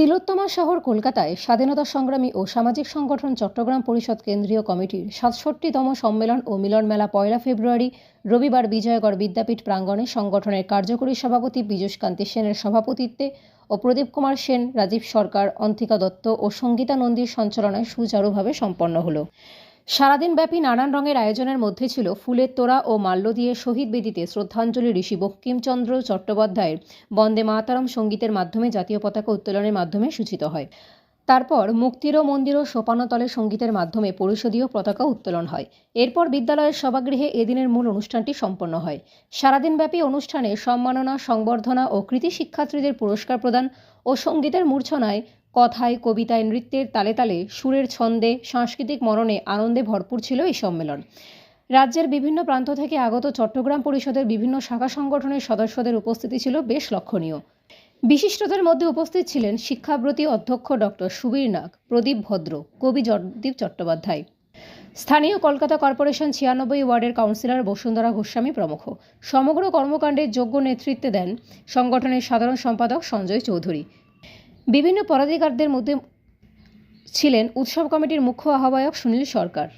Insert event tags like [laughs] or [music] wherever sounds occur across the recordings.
তিলোত্তমা শহর কলকাতায় স্বাধীনতা সংগ্রামী ও সামাজিক সংগঠন চট্টগ্রাম পরিষদ কেন্দ্রীয় কমিটির সাতষট্টিতম সম্মেলন ও মিলন মেলা পয়লা ফেব্রুয়ারি, রবিবার বিজয়গড় বিদ্যাপীঠ প্রাঙ্গণে সংগঠনের কার্যকরী সভাপতি পীযূষ কান্তি সেনের সভাপতিত্বে ও প্রদীপ কুমার সেন, রাজীব সরকার, অন্তিকা দত্ত ও সঙ্গীতা নন্দীর সঞ্চালনায় সুচারুভাবে সম্পন্ন হলো। সারাদিনব্যাপী নানান রঙের আয়োজনের মধ্যে ছিল ফুলের তোড়া ও মাল্য দিয়ে শহীদ বেদিতে শ্রদ্ধাঞ্জলি ঋষি বঙ্কিমচন্দ্র চট্টোপাধ্যায়ের বন্দে মাতারম সঙ্গীতের মাধ্যমে জাতীয় পতাকা উত্তোলনের মাধ্যমে সূচিত হয়। তারপর মুক্তির মন্দির ও সোপানতলে সঙ্গীতের মাধ্যমে পরিষদীয় পতাকা উত্তোলন হয়। এরপর বিদ্যালয়ের সভাগৃহে এদিনের মূল অনুষ্ঠানটি সম্পন্ন হয়। সারাদিনব্যাপী অনুষ্ঠানে সম্মাননা, সংবর্ধনা ও কৃতি শিক্ষার্থীদের পুরস্কার প্রদান ও সঙ্গীতের মূর্ছনায় কথায়, কবিতায়, নৃত্যের তালে তালে সুরের ছন্দে, সাংস্কৃতিক মরণে আনন্দে ভরপুর ছিল এই সম্মেলন। রাজ্যের বিভিন্ন প্রান্ত থেকে আগত চট্টগ্রাম পরিষদের বিভিন্ন শাখা সংগঠনের সদস্যদের উপস্থিতি ছিল বেশ লক্ষণীয়। বিশিষ্টদের মধ্যে উপস্থিত ছিলেন শিক্ষাব্রতী অধ্যক্ষ ডক্টর সুবীর নাগ, প্রদীপ ভদ্র, কবি জগদীপ চট্টোপাধ্যায়। স্থানীয় কলকাতা কর্পোরেশন ছিয়ানব্বই ওয়ার্ডের কাউন্সিলর বসুন্ধরা গোস্বামী প্রমুখ। সমগ্র কর্মকাণ্ডের যোগ্য নেতৃত্বে দেন সংগঠনের সাধারণ সম্পাদক সঞ্জয় চৌধুরী। বিভিন্ন পদাধিকারদের মধ্যে ছিলেন উৎসব কমিটির মুখ্য আহ্বায়ক সুনীল সরকার।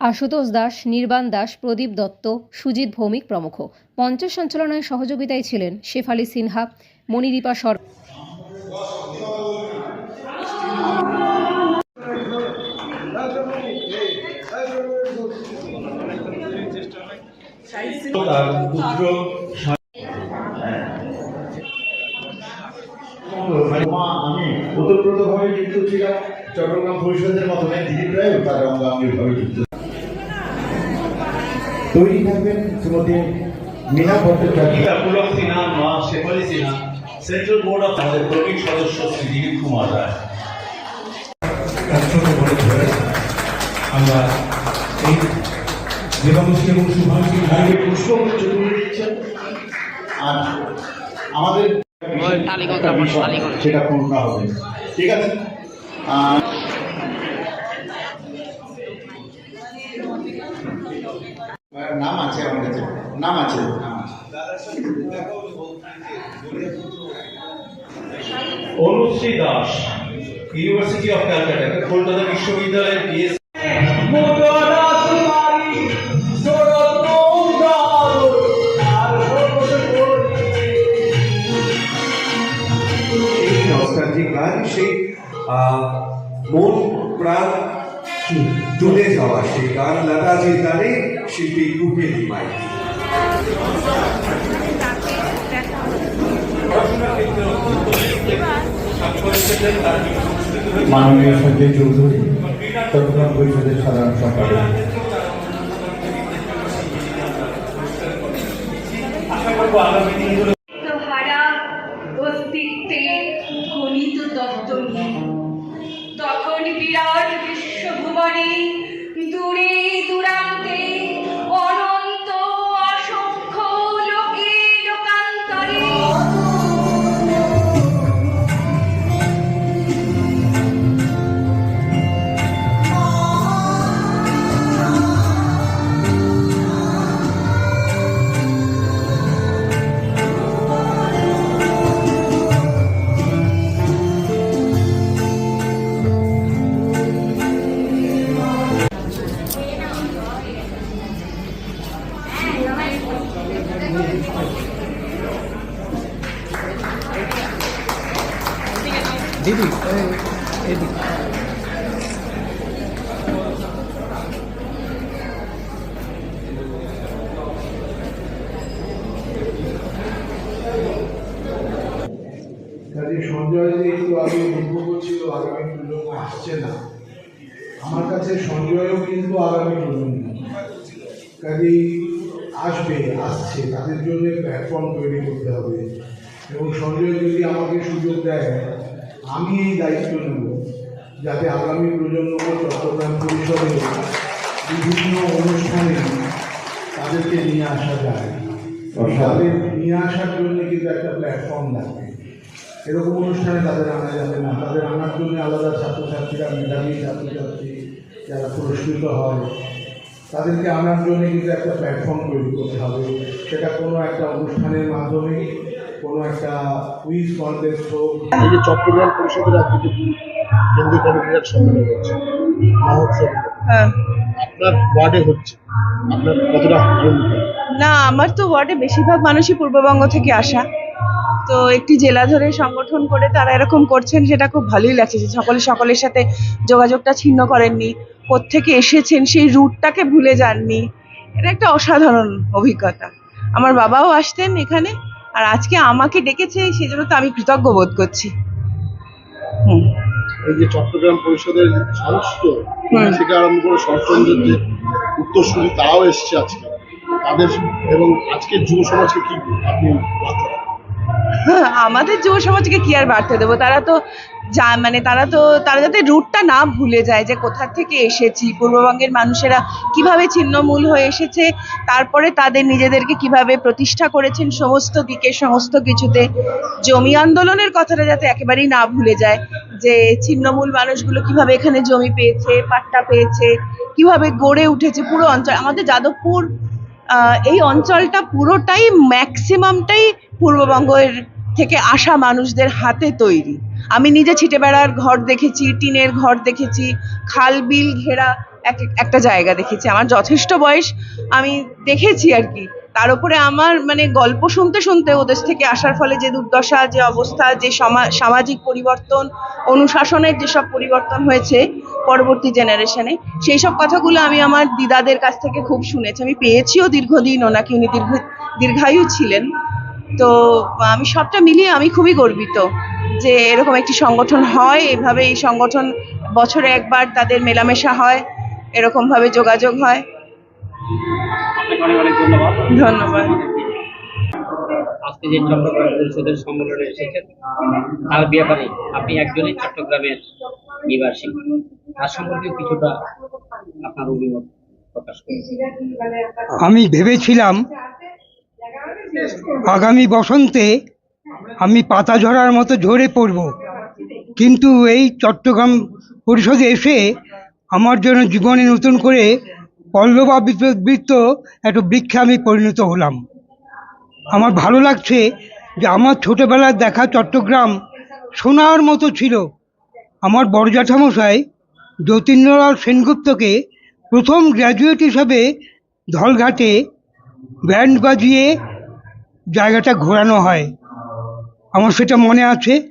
আশুতোষ দাস, নির্বাণ দাস, প্রদীপ দত্ত, সুজিত ভৌমিক প্রমুখ। মঞ্চ সঞ্চালনায় সহযোগিতায় ছিলেন শেফালি সিনহা, মণিদীপা সর ছিলাম চট্টগ্রাম পরিষদের মাধ্যমে দিলীপ রায়ও তার অঙ্গাঙ্গিভাবে যুক্ত। তৈরি থাকবেন শ্রীমতী মীনা ভট্টাচার্য। পুলক সিনহা মা Shefali Sinha central board of আমাদের প্রবীণ সদস্য শ্রী দিলীপ কুমার রায়। আমরা এই দেবাংশী এবং শুভাংশী ভাইকে পুষ্পগুচ্ছ তুলে দিচ্ছেন আর আমাদের সেটা পূর্ণ হবে। ঠিক আছে। আর নাম আছে আমার কাছে? নাম আছে? নাম আছে। অনুশ্রী দাস ইউনিভার্সিটি অফ ক্যালকাটা কলকাতা বিশ্ববিদ্যালয়ের বিএস মন প্রাণ তুলে যাওয়া সেই গান লতাজির গানে শিল্পী কুপে দিমাই মাননীয় সঞ্জয় চৌধুরী চট্টগ্রাম পরিষদের সাধারণ সম্পাদক। হারা অস্তিত্বে গণিত তত্ত্ব নিয়ে কিন্তু আগামী প্রজন্ম কাজেই আসবে আসছে। তাদের জন্য প্ল্যাটফর্ম তৈরি করতে হবে। এবং সঞ্জয় যদি আমাকে সুযোগ দেয় আমি এই দায়িত্ব নেব যাতে আগামী প্রজন্মকে চট্টগ্রাম পরিষদে বিভিন্ন অনুষ্ঠানে তাদেরকে নিয়ে আসা যায়। তাদের নিয়ে আসার জন্য কিন্তু একটা প্ল্যাটফর্ম লাগবে। এরকম অনুষ্ঠানে তাদের আনা যাবে না। তাদের আনার জন্য আলাদা ছাত্রছাত্রীরা মেধাবী ছাত্রছাত্রী যারা পুরস্কৃত হয় তাদেরকে আনার জন্য কিন্তু একটা প্ল্যাটফর্ম তৈরি করতে হবে। সেটা কোনো একটা অনুষ্ঠানের মাধ্যমে কোনো একটা কুইজ কন্টেস্ট হোক। এই যে চট্টগ্রাম পরিষদের আজকে কেন্দ্রীয় কমিটির এক সম্মেলন হচ্ছে মহোৎসব। হ্যাঁ। আপনার ওয়ার্ডে হচ্ছে। আপনার কতটা না আমার তো ওয়ার্ডে বেশিরভাগ মানুষই পূর্ববঙ্গ থেকে আসা। তো একটি জেলা ধরে সংগঠন করে তারা এরকম করছেন সেটা খুব ভালোই লাগছে যে সকলে সকলের সাথে যোগাযোগটা ছিন্ন করেননি কোত্থেকে এসেছেন সেই রুটটাকে ভুলে যাননি। এটা একটা অসাধারণ অভিজ্ঞতা। আমার বাবাও আসতেন এখানে আর আজকে আমাকে ডেকেছে সেজন্য তো আমি কৃতজ্ঞ বোধ করছি। হুম। এই যে চট্টগ্রাম পরিষদের সমস্ত থেকে আরম্ভ করে শরৎচন্দ্রের যে উত্তরসূরি তারাও এসছে আজকে। তাদের এবং আজকের যুব সমাজকে কি আপনি বার্তা [laughs] আমাদের যুব সমাজকে কি আর বার্তা দেবো? তারা তো যা মানে তারা তো, তারা যাতে রুটটা না ভুলে যায় যে কোথা থেকে এসেছি, পূর্ববঙ্গের মানুষেরা কীভাবে ছিন্নমূল হয়ে এসেছে, তারপরে তাদের নিজেদেরকে কীভাবে প্রতিষ্ঠা করেছেন, সমস্ত দিকে, সমস্ত কিছুতে। জমি আন্দোলনের কথাটা যাতে একেবারেই না ভুলে যায়, যে ছিন্নমূল মানুষগুলো কীভাবে এখানে জমি পেয়েছে, পাট্টা পেয়েছে, কীভাবে গড়ে উঠেছে পুরো অঞ্চল। আমাদের যাদবপুর এই অঞ্চলটা পুরোটাই ম্যাক্সিমামটাই পূর্ববঙ্গের থেকে আসা মানুষদের হাতে তৈরি। আমি নিজে ছিটে বেড়ার ঘর দেখেছি, টিনের ঘর দেখেছি, খাল, বিল, ঘেরা, এক এক- একটা জায়গা দেখেছি। আমার যথেষ্ট বয়স, আমি দেখেছি আর কি। তার উপরে আমার মানে গল্প শুনতে শুনতে ওদের থেকে আসার ফলে যে দুর্দশা, যে অবস্থা, যে সমা- সামাজিক পরিবর্তন, অনুশাসনের যেসব পরিবর্তন হয়েছে পরবর্তী জেনারেশনে সেই সব কথাগুলো আমি আমার দিদাদের কাছ থেকে খুব শুনেছি। আমি পেয়েছিও দীর্ঘদিন, ওনাকে উনি দীর্ঘ, দীর্ঘায়ু ছিলেন। তো আমি সবটা মিলিয়ে আমি খুবই গর্বিত যে এরকম একটি সংগঠন হয়। এভাবে এই সংগঠন বছরে একবার তাদের মেলামেশা হয় এরকমভাবে যোগাযোগ হয়। আপনাকে অনেক অনেক ধন্যবাদ। ধন্যবাদ। আজকে যে চট্টগ্রাম পরিষদের সম্মেলনে এসেছেন তার ব্যাপারে আপনি একজনই চট্টগ্রামের নিবাসী। তার সম্পর্কে কিছুটা আপনার অভিমত প্রকাশ করুন। আমি ভেবেছিলাম আগামী বসন্তে আমি পাতা ঝরার মতো ঝরে পড়ব। কিন্তু এই চট্টগ্রাম পরিষদে এসে আমার জন্য জীবনে নতুন করে পল্লবাবৃত একটা বৃক্ষে আমি পরিণত হলাম। আমার ভালো লাগছে যে আমার ছোটোবেলার দেখা চট্টগ্রাম সোনার মতো ছিল। আমার বড় জ্যাঠামশাই যতীন্দ্রলাল সেনগুপ্তকে প্রথম গ্র্যাজুয়েট হিসাবে ধলঘাটে ব্যান্ড বাজিয়ে জায়গাটা ঘোরানো হয়। আমার সেটা মনে আছে।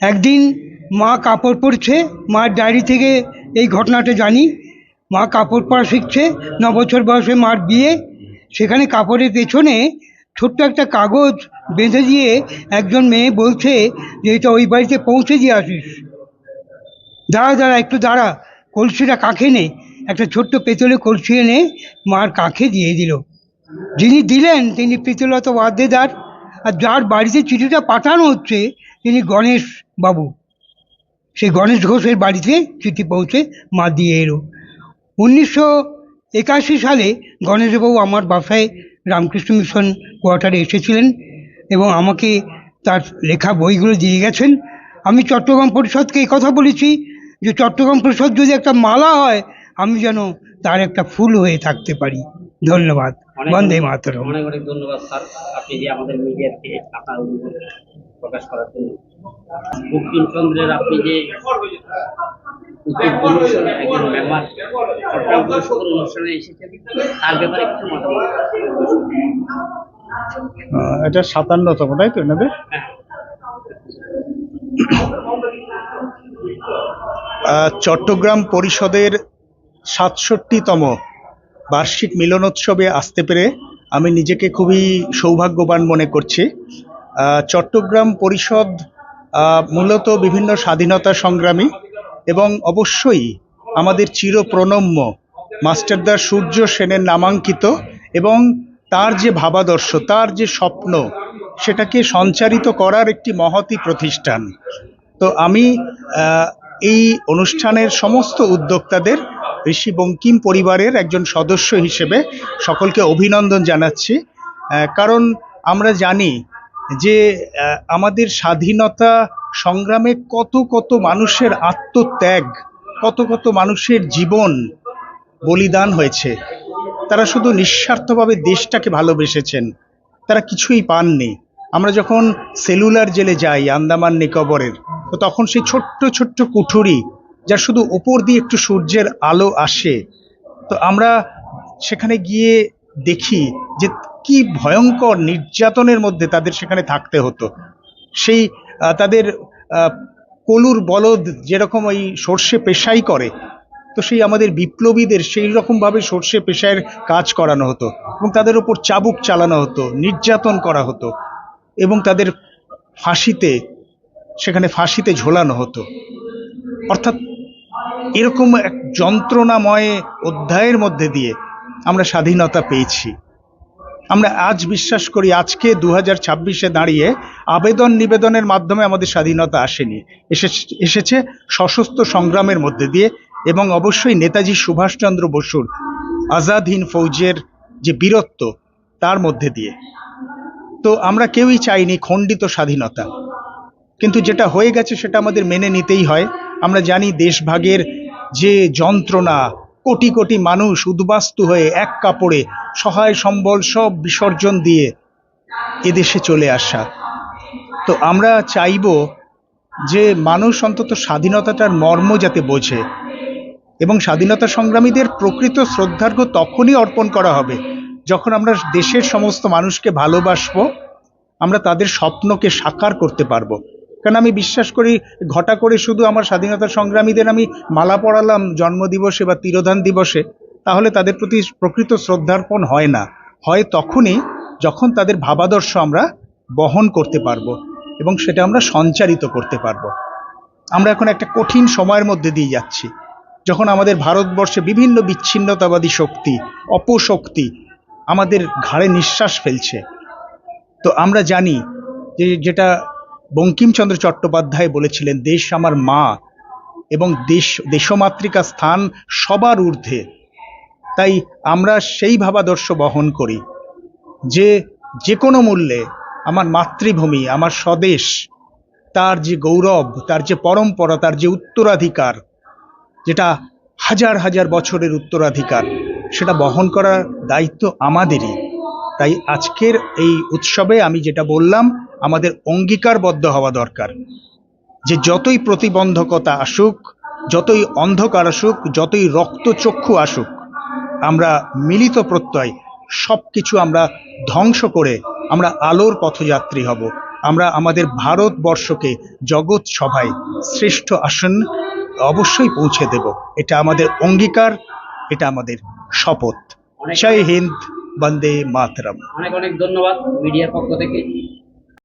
একদিন মা কাপড় পরছে, মার ডায়েরি থেকে এই ঘটনাটা জানি। মা কাপড় পরা শিখছে, ন বছর বয়সে মার বিয়ে। সেখানে কাপড়ের পেছনে ছোট্ট একটা কাগজ বেঁধে দিয়ে একজন মেয়ে বলছে যে, এটা ওই বাড়িতে পৌঁছে দিয়ে আসিস। দাঁড়া দাঁড়া, একটু দাঁড়া। কলসিটা কাকে নে। একটা ছোট্ট পেতলে কলসি এনে মার কাকে দিয়ে দিল। যিনি দিলেন, তিনি প্রীতিলতা ওয়াদ্দেদার আর যার বাড়িতে চিঠিটা পাঠানো হচ্ছে, তিনি গণেশ বাবু। সেই গণেশ ঘোষের বাড়িতে চিঠি পৌঁছে মা দিয়ে এলো। উনিশশো একাশি সালে গণেশবাবু আমার বাসায় রামকৃষ্ণ মিশন কোয়ার্টারে এসেছিলেন এবং আমাকে তার লেখা বইগুলো দিয়ে গেছেন। আমি চট্টগ্রাম পরিষদকে এই কথা বলেছি যে, চট্টগ্রাম পরিষদ যদি একটা মালা হয়, আমি যেন তার একটা ফুল হয়ে থাকতে পারি। ধন্যবাদ। বন্দে মাতরম। অনেক অনেক ধন্যবাদ স্যার। আপনি যে আমাদের মিডিয়াতে আপনার প্রকাশ করার জন্য। বঙ্কিমচন্দ্রের আপনি যে একজন মেম্বার চট্টগ্রাম পরিষদের অনুষ্ঠানে এসেছেন তার ব্যাপারে কিছু মতামত? এটা সাতান্নতম তাই তো এনাদের? হ্যাঁ। চট্টগ্রাম পরিষদের সাতষট্টিতম বার্ষিক মিলনোৎসবে আসতে পেরে আমি নিজেকে খুবই সৌভাগ্যবান মনে করছি। চট্টগ্রাম পরিষদ মূলত বিভিন্ন স্বাধীনতা সংগ্রামী এবং অবশ্যই আমাদের চিরপ্রণম্য মাস্টারদা সূর্য সেনের নামাঙ্কিত এবং তার যে ভাবাদর্শ, তার যে স্বপ্ন, সেটাকে সঞ্চারিত করার একটি মহতী প্রতিষ্ঠান। তো আমি এই অনুষ্ঠানের সমস্ত উদ্যোক্তাদের ঋষি বঙ্কিম পরিবারের একজন সদস্য হিসেবে সকলকে অভিনন্দন জানাচ্ছি। কারণ আমরা জানি যে আমাদের স্বাধীনতা সংগ্রামে কত কত মানুষের আত্মত্যাগ, কত কত মানুষের জীবন বলিদান হয়েছে। তারা শুধু নিঃস্বার্থভাবে দেশটাকে ভালোবেসেছেন। তারা কিছুই পাননি। আমরা যখন সেলুলার জেলে যাই, আন্দামান নিকোবরের, তো তখন সেই ছোট্ট ছোট্ট কুঠুরি যার শুধু ওপর দিয়ে একটু সূর্যের আলো আসে, তো আমরা সেখানে গিয়ে দেখি যে কি ভয়ঙ্কর নির্যাতনের মধ্যে তাদের সেখানে থাকতে হতো। সেই তাদের কলুর বলদ যেরকম ওই সর্ষে পেশাই করে, তো সেই আমাদের বিপ্লবীদের সেই রকমভাবে সর্ষে পেশায়ের কাজ করানো হতো এবং তাদের উপর চাবুক চালানো হতো, নির্যাতন করা হতো। এবং তাদের ফাঁসিতে, সেখানে ফাঁসিতে ঝোলানো হতো। অর্থাৎ এরকম এক যন্ত্রণাময় অধ্যায়ের মধ্যে দিয়ে আমরা স্বাধীনতা পেয়েছি। আমরা আজ বিশ্বাস করি আজকে দু হাজার ছাব্বিশে দাঁড়িয়ে আবেদন নিবেদনের মাধ্যমে আমাদের স্বাধীনতা আসেনি। এসেছে এসেছে সশস্ত্র সংগ্রামের মধ্যে দিয়ে এবং অবশ্যই নেতাজি সুভাষচন্দ্র বসুর আজাদ হিন্দ ফৌজের যে বীরত্ব, তার মধ্যে দিয়ে। তো আমরা কেউই চাইনি খণ্ডিত স্বাধীনতা। কিন্তু যেটা হয়ে গেছে সেটা আমাদের মেনে নিতেই হয়। আমরা জানি দেশভাগের যে যন্ত্রণা, কোটি কোটি মানুষ উদ্বাস্তু হয়ে এক কাপড়ে সহায় সম্বল সব বিসর্জন দিয়ে এদেশে চলে আসা। তো আমরা চাইব যে মানুষ অন্তত স্বাধীনতাটার মর্ম যাতে বোঝে এবং স্বাধীনতা সংগ্রামীদের প্রকৃত শ্রদ্ধার্ঘ তখনই অর্পণ করা হবে যখন আমরা দেশের সমস্ত মানুষকে ভালোবাসবো, আমরা তাদের স্বপ্নকে সাকার করতে পারব। কারণ আমি বিশ্বাস করি, ঘটা করে শুধু আমার স্বাধীনতা সংগ্রামীদের আমি মালা পড়ালাম জন্মদিবসে বা তিরোধান দিবসে, তাহলে তাদের প্রতি প্রকৃত শ্রদ্ধার্পণ হয় না। হয় তখনই যখন তাদের ভাবাদর্শ আমরা বহন করতে পারব এবং সেটা আমরা সঞ্চারিত করতে পারব। আমরা এখন একটা কঠিন সময়ের মধ্যে দিয়ে যাচ্ছি। যখন আমাদের ভারতবর্ষে বিভিন্ন বিচ্ছিন্নতাবাদী শক্তি, অপশক্তি আমাদের ঘাড়ে নিঃশ্বাস ফেলছে। তো আমরা জানি যে যেটা বঙ্কিমচন্দ্র চট্টোপাধ্যায় বলেছিলেন, দেশ আমার মা এবং দেশ, দেশমাতৃকা স্থান সবার ঊর্ধ্বে। তাই আমরা সেই ভাবাদর্শ বহন করি যে যে কোনো মূল্যে আমার মাতৃভূমি, আমার স্বদেশ, তার যে গৌরব, তার যে পরম্পরা, তার যে উত্তরাধিকার, যেটা হাজার হাজার বছরের উত্তরাধিকার সেটা বহন করার দায়িত্ব আমাদেরই। তাই আজকের এই উৎসবে আমি যেটা বললাম, আমাদের অঙ্গীকারবদ্ধ হওয়া দরকার। যে যতই প্রতিবন্ধকতা আসুক, যতই অন্ধকার আসুক, যতই রক্তচক্ষু আসুক, আমরা মিলিত প্রত্যয় সব কিছু আমরা ধ্বংস করে আমরা আলোর পথযাত্রী হব। আমরা আমাদের ভারতবর্ষকে জগৎ সভায় শ্রেষ্ঠ আসন অবশ্যই পৌঁছে দেব। এটা আমাদের অঙ্গীকার, এটা আমাদের শপথ। জয় হিন্দ বন্দে মাতরম। অনেক অনেক ধন্যবাদ মিডিয়ার পক্ষ থেকে।